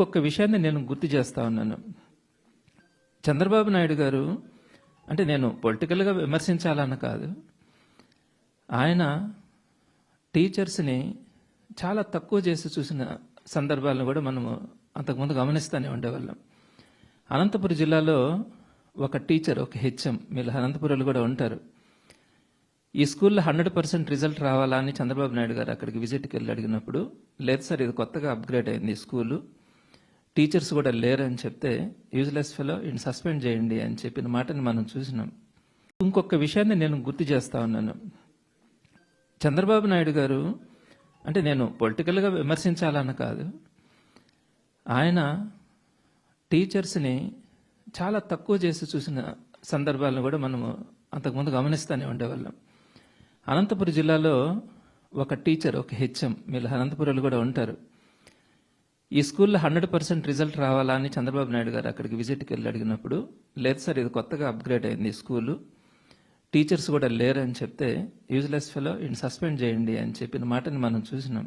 ఇంకొక విషయాన్ని నేను గుర్తు చేస్తా ఉన్నాను. చంద్రబాబు నాయుడు గారు అంటే నేను పొలిటికల్గా విమర్శించాలని కాదు. ఆయన టీచర్స్ని చాలా తక్కువ చేసి చూసిన సందర్భాలను కూడా మనము అంతకుముందు గమనిస్తూనే ఉండేవాళ్ళం. అనంతపురం జిల్లాలో ఒక టీచర్ ఒక హెచ్ఎం మీరు అనంతపురంలో కూడా ఉంటారు. ఈ స్కూల్లో హండ్రెడ్ పర్సెంట్ రిజల్ట్ రావాలా అని చంద్రబాబు నాయుడు గారు అక్కడికి విజిట్కి వెళ్ళి అడిగినప్పుడు లేదు సార్ ఇది కొత్తగా అప్గ్రేడ్ అయింది ఈ స్కూలు. టీచర్స్ కూడా లేరని చెప్తే యూజ్లెస్ ఫెలో ఈయన సస్పెండ్ చేయండి అని చెప్పిన మాటని మనం చూసినాం. ఇంకొక విషయాన్ని నేను గుర్తు చేస్తా ఉన్నాను. చంద్రబాబు నాయుడు గారు అంటే నేను పొలిటికల్గా విమర్శించాలని కాదు ఆయన టీచర్స్ని చాలా తక్కువ చేసి చూసిన సందర్భాలను కూడా మనము అంతకుముందు గమనిస్తూనే ఉండేవాళ్ళం. అనంతపురం జిల్లాలో ఒక టీచర్ ఒక హెచ్ఎం మీరు అనంతపురంలో కూడా ఉంటారు. ఈ స్కూల్లో హండ్రెడ్ పర్సెంట్ రిజల్ట్ రావాలా అని చంద్రబాబు నాయుడు గారు అక్కడికి విజిట్కి వెళ్ళి అడిగినప్పుడు లేదు సార్ ఇది కొత్తగా అప్గ్రేడ్ అయింది స్కూలు టీచర్స్ కూడా లేరని చెప్తే యూజ్లెస్ ఫెలో ఈయన సస్పెండ్ చేయండి అని చెప్పిన మాటని మనం చూసినాం.